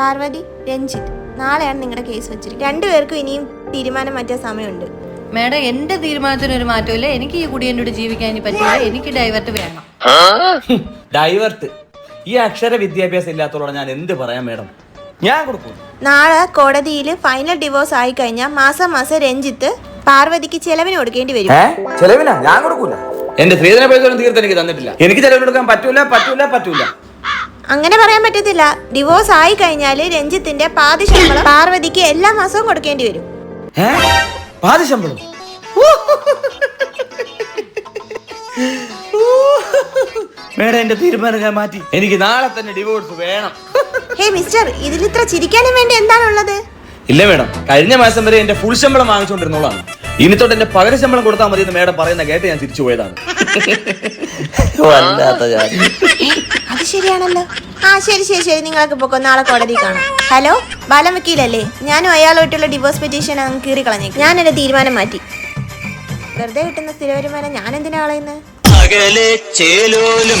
പാർവതി രഞ്ജിത്ത് നാളെയാണ് നിങ്ങളുടെ കേസ് വെച്ചിരിക്കുന്നത്. രണ്ടുപേർക്കും ഇനിയും തീരുമാനം മാറ്റാൻ സമയമുണ്ട്. മേഡം എന്റെ തീരുമാനത്തിന് ഒരു മാറ്റമില്ല എനിക്ക് ഈ കുടിയന്റെ കൂടെ ജീവിക്കാൻ ഇനി പറ്റില്ല. എനിക്ക് ഡൈവേർട്ട് വേണം. ഡൈവേർട്ട് ഈ അക്ഷര വിദ്യാഭ്യാസം ഇല്ലാത്തതോടെ ഞാൻ എന്ത് പറയാം മേഡം? ഞാൻ കൊടുക്കും. നാളെ കോടതിയിൽ ഫൈനൽ ഡിവോഴ്സ് ആയി കഴിഞ്ഞാൽ മാസം മാസം രഞ്ജിത്ത് പാർവതിക്ക് ചെലവിന് കൊടുക്കേണ്ടി വരും. ചെലവിനാ? ഞാൻ കൊടുക്കൂല. എന്റെ സ്ത്രീധന പൈസ ഒന്നും തീർത്ത് എനിക്ക് തന്നിട്ടില്ല. എനിക്ക് ചെലവിന് കൊടുക്കാൻ പറ്റൂല പറ്റൂല പറ്റൂല. അങ്ങനെ പറയാൻ പറ്റത്തില്ല. ഡിവോഴ്സ് ആയി കഴിഞ്ഞാൽ രഞ്ജിത്തിന്റെ പാതി ശമ്പളം പാർവതിക്ക് എല്ലാ മാസവും കൊടുക്കേണ്ടി വരും. പാതി ശമ്പളം മേഡം എന്റെ തീരുമാനം ഞാൻ മാറ്റി. എനിക്ക് നാളെ തന്നെ ഡിവോഴ്സ് വേണം. ഹേ മിസ്റ്റർ ഇതിൽ ഇത്ര ചിരിക്കാനും വേണ്ടി എന്താണുള്ളത്? ഇല്ല മേഡം. കഴിഞ്ഞ മാസം വരെ എന്റെ ഫുൾ ശമ്പളം വാങ്ങിച്ചുകൊണ്ടിരുന്നോളാണ് ഇനി തൊട്ട് എന്റെ പകര ശമ്പളം കൊടുത്താൽ മതി എന്ന് മേഡം പറയുന്ന കേട്ട് ഞാൻ തിരിച്ചു പോയതാണ്. വല്ലാത്ത ജാതി. അത് ശരിയാണല്ലോ. ആ ശരി ശരി ശരി. നിങ്ങളൊക്കെ പൊക്കോ നാളെ കോടതി കാണാം. ഹലോ ബാലം വക്കീലല്ലേ? ഞാനും അയാളുമായിട്ടുള്ള ഡിവോഴ്സ് പെറ്റീഷൻ അങ്ങ് കീറി കളഞ്ഞേ ഞാൻ എന്റെ തീരുമാനം മാറ്റി. വെറുതെ കിട്ടുന്ന സ്ഥിരവരുമാനം ഞാൻ എന്തിനാ കളയുന്നത് അകലെ ചേലോലും